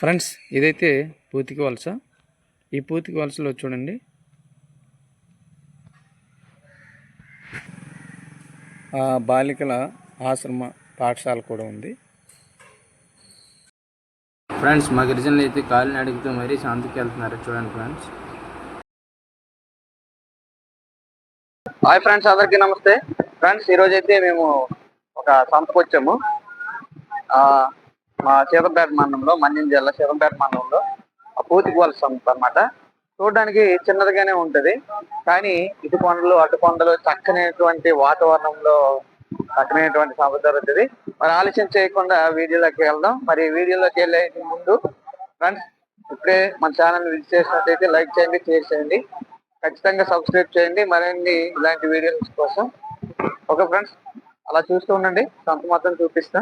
Friends ఇదైతే పూతికి వలస. ఈ పూతికి వలసలో చూడండి. బాలికల ఆశ్రమ పాఠశాల కూడా ఉంది. ఫ్రెండ్స్ మా గిరిజనులు అయితే కాలిని అడిగితే మరీ శాంతికి వెళ్తున్నారు. చూడండి ఫ్రెండ్స్. హాయ్ ఫ్రెండ్స్ అందరికీ నమస్తే. ఫ్రెండ్స్ ఈరోజు అయితే మేము ఒక సంతకు వచ్చాము. మా సీతంపేట మండలంలో మన్యం జిల్లా సీతంపేట మండలంలో ఆ వాళ్ళ సంత అనమాట చూడడానికి చిన్నదిగానే ఉంటుంది కానీ ఇటు కొండలు అటు కొండలు చక్కనైనటువంటి వాతావరణంలో చక్కనైనటువంటి సంత జరుగుతుంది. మరి ఆలస్యం చేయకుండా వీడియోలోకి వెళ్దాం. మరి వీడియోలోకి వెళ్ళే ముందు ఫ్రెండ్స్ ఇప్పుడే మన ఛానల్ విజిట్ చేసినట్టయితే లైక్ చేయండి షేర్ చేయండి. ఖచ్చితంగా సబ్స్క్రైబ్ చేయండి. మరిన్ని ఇలాంటి వీడియోస్ కోసం. ఓకే ఫ్రెండ్స్ అలా చూస్తూ ఉండండి. సంత మాత్రం చూపిస్తా.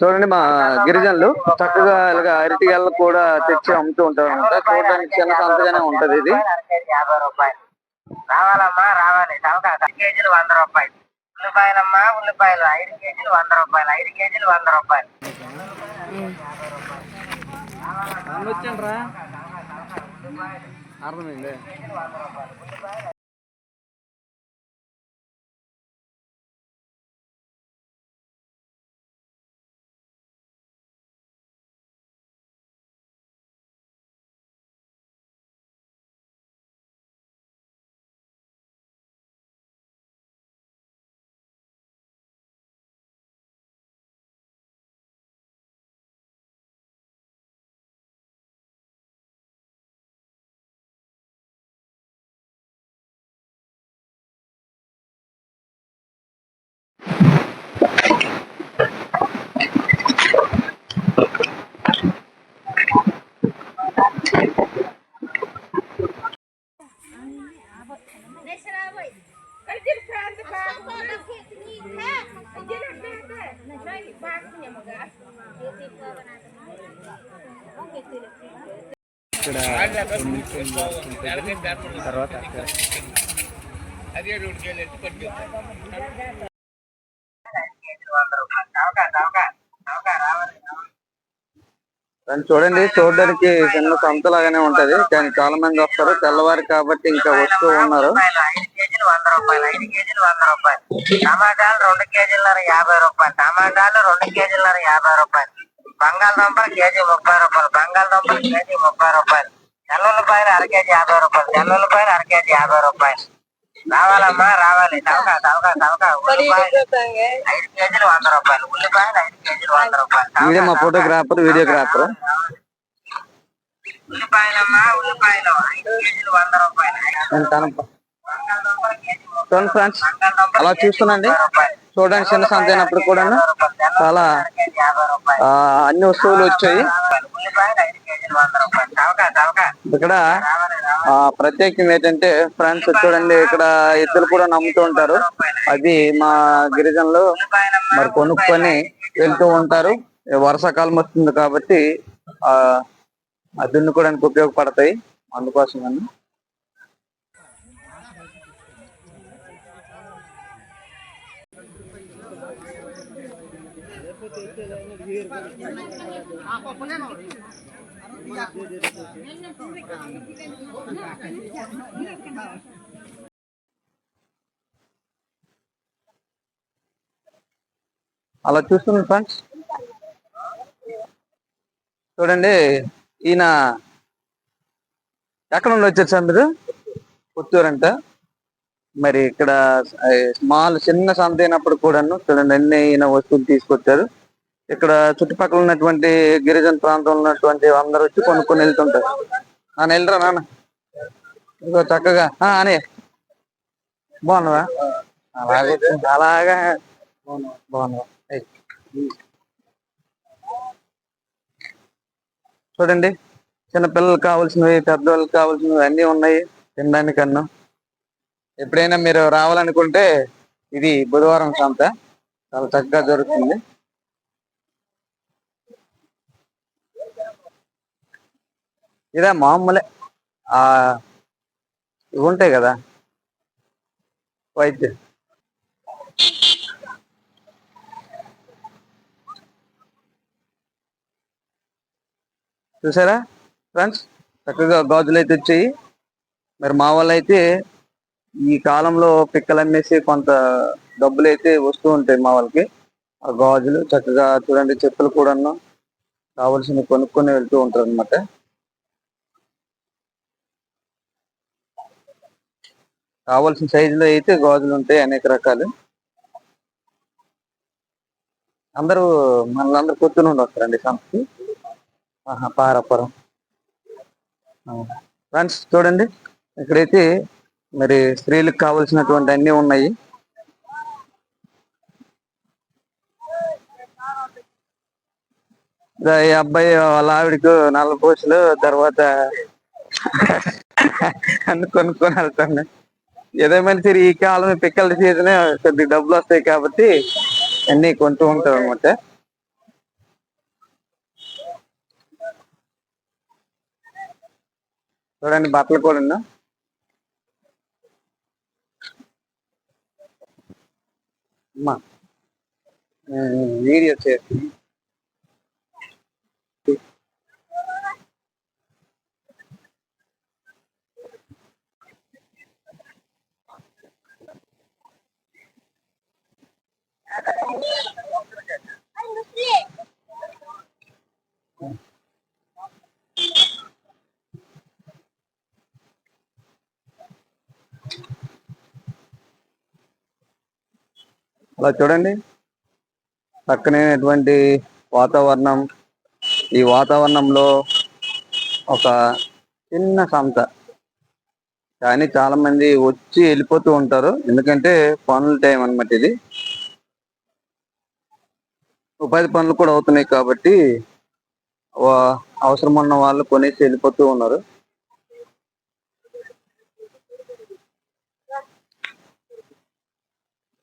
చూడండి మా గిరిజనులు చక్కగా ఇలాగ అరటి గెల్ల కూడా తెచ్చి అమ్ముతూ ఉంటారు అనమాట. చూడడానికి చిన్న సంతగానే ఉంటది ఇది. యాభై రూపాయలు రావాలమ్మా రావాలి కేజీలు వంద రూపాయలు. ఉల్లిపాయలమ్మా ఉల్లిపాయలు ఐదు కేజీలు వంద రూపాయలు ఐదు కేజీలు వంద రూపాయలు అర్థమైంది ఇక్కడ తర్వాత అక్కడ కేజీలు వంద రూపాయలు దాన్ని చూడండి చూడడానికి చిన్న సంత లాగానే ఉంటది. కానీ చాలా మంది వస్తారు. తెల్లవారు కాబట్టి ఇంకా వస్తూ ఉన్నారు. ఐదు కేజీలు వంద రూపాయలు ఐదు కేజీలు వంద రూపాయలు. టమాటాలు రెండు కేజీలన్నర యాభై రూపాయలు. టమాటాలు రెండు కేజీలన్నర యాభై రూపాయలు. బంగాళదుంపలు కేజీ ముప్పై రూపాయలు. బంగాళదుంపలు కేజీ ముప్పై రూపాయలు. తెల్లుల్లిపాయలు అర కేజీ యాభై రూపాయలు. తెల్లుల్లిపాయలు అర కేజీ యాభై రూపాయలు. రావాలమ్మా రావాలి. చవక చవక చవక ఉల్లిపాయలు ఐదు కేజీలు వంద రూపాయలు. ఉల్లిపాయలు ఐదు కేజీలు వంద రూపాయలు. వీడియో మా ఫోటోగ్రాఫర్ వీడియోగ్రాఫర్? ఉల్లిపాయలమ్మా ఉల్లిపాయలు ఐదు కేజీలు వంద రూపాయలు నేను తన బంగాళదుంపలు కేజీ ముప్పై చూడండి ఫ్రెండ్స్ అలా చూస్తున్నాండి. చూడడానికి చిన్న సంత అయినప్పుడు కూడా చాలా అన్ని వస్తువులు వచ్చాయి. ఇక్కడ ఆ, ప్రత్యేకం ఏంటంటే ఫ్రెండ్స్ చూడండి ఇక్కడ ఇద్దరు కూడా నమ్ముతూ ఉంటారు. అది మా గిరిజనులు మరి కొనుక్కొని వెళ్తూ ఉంటారు. వర్షాకాలం వస్తుంది కాబట్టి ఆ ఆ దున్నుకోవడానికి ఉపయోగపడతాయి. అందుకోసమని అలా చూస్తున్నాం ఫ్రెండ్స్. చూడండి ఈయన ఎక్కడ నుండి వచ్చారు సార్ మీరు? పుత్తూరు అంటే మరి ఇక్కడ స్మాల్ చిన్న సంత అయినప్పుడు కూడాను చూడండి అన్ని ఈయన వస్తువులు తీసుకొచ్చారు. ఇక్కడ చుట్టుపక్కల ఉన్నటువంటి గిరిజన ప్రాంతంలో ఉన్నటువంటి అందరూ వచ్చి కొనుక్కొని వెళ్తుంటారు. నాన్న వెళ్ళరా నాన్న? ఇదిగో చక్కగా. ఆ, అని. బాగున్నావా? అలాగే అలాగా. బాగున్నావా? చూడండి చిన్న పిల్లలకు కావాల్సినవి పెద్దవాళ్ళకి కావాల్సినవి అన్ని ఉన్నాయి తినడానికి అన్నం ఎప్పుడైనా మీరు రావాలనుకుంటే ఇది బుధవారం సంత. చాలా చక్కగా జరుగుతుంది. ఇదే మామూలే. ఆ ఇవి ఉంటాయి కదా. వైద్యం చూసారా? ఫ్రెండ్స్ చక్కగా గాజులు అయితే వచ్చాయి. మరి మా వాళ్ళు అయితే ఈ కాలంలో పిక్కలు అమ్మేసి కొంత డబ్బులు అయితే వస్తూ ఉంటాయి మా వాళ్ళకి. ఆ గాజులు చక్కగా చూడండి చెప్పులు కూడా కావలసినవి కొనుక్కొని వెళ్తూ ఉంటారు అనమాట కావాల్సిన సైజులో అయితే గాజులు ఉంటాయి అనేక రకాలు. అందరూ మనందరూ కూర్చుని వస్తారండి సంస్థకి ఆహా పారపురం. ఫ్రెండ్స్ చూడండి ఇక్కడైతే మరి స్త్రీలకు కావలసినటువంటి అన్ని ఉన్నాయి. ఈ అబ్బాయి వాళ్ళ ఆవిడకు నాలుగు పూసలు తర్వాత అన్ని కొనుక్కొని వెళ్తాను. ఏదేమైనా సరే ఈ కాలం పిక్కల సీజన్ కొద్దిగా డబ్బులు వస్తాయి కాబట్టి అన్ని కొంటూ ఉంటాం అనమాట చూడండి బట్టలు కూడా వీడియో చేసి చూడండి. పక్కనే వాతావరణం ఈ వాతావరణంలో ఒక చిన్న సంత. కానీ చాలా మంది వచ్చి వెళ్ళిపోతూ ఉంటారు. ఎందుకంటే పనుల టైం అనమాట ఇది. ఉపాధి పనులు కూడా అవుతున్నాయి కాబట్టి వా- అవసరం ఉన్న వాళ్ళు కొనేసి వెళ్ళిపోతూ ఉన్నారు.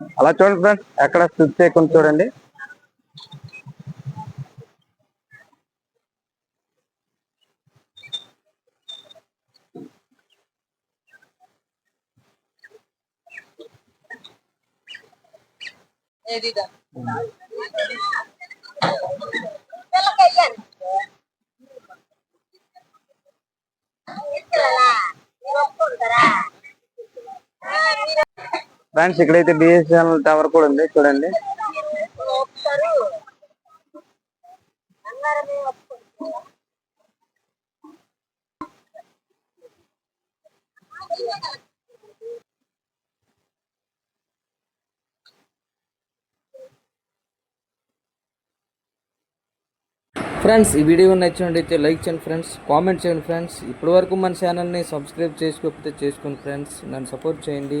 అలా చూడండి ఫ్రెండ్స్ ఎక్కడ స్విచ్ చేయకుండా చూడండి. ఫ్రెండ్స్ ఇక్కడైతే బిఎస్ఎన్ఎల్ టవర్ కూడా ఉంది చూడండి. ఫ్రెండ్స్ ఈ వీడియో నచ్చినట్టయితే లైక్ చేయండి ఫ్రెండ్స్ కామెంట్ చేయండి ఫ్రెండ్స్. ఇప్పటివరకు మన ఛానల్ని సబ్స్క్రైబ్ చేసుకోకపోతే చేసుకోండి ఫ్రెండ్స్. నన్ను సపోర్ట్ చేయండి.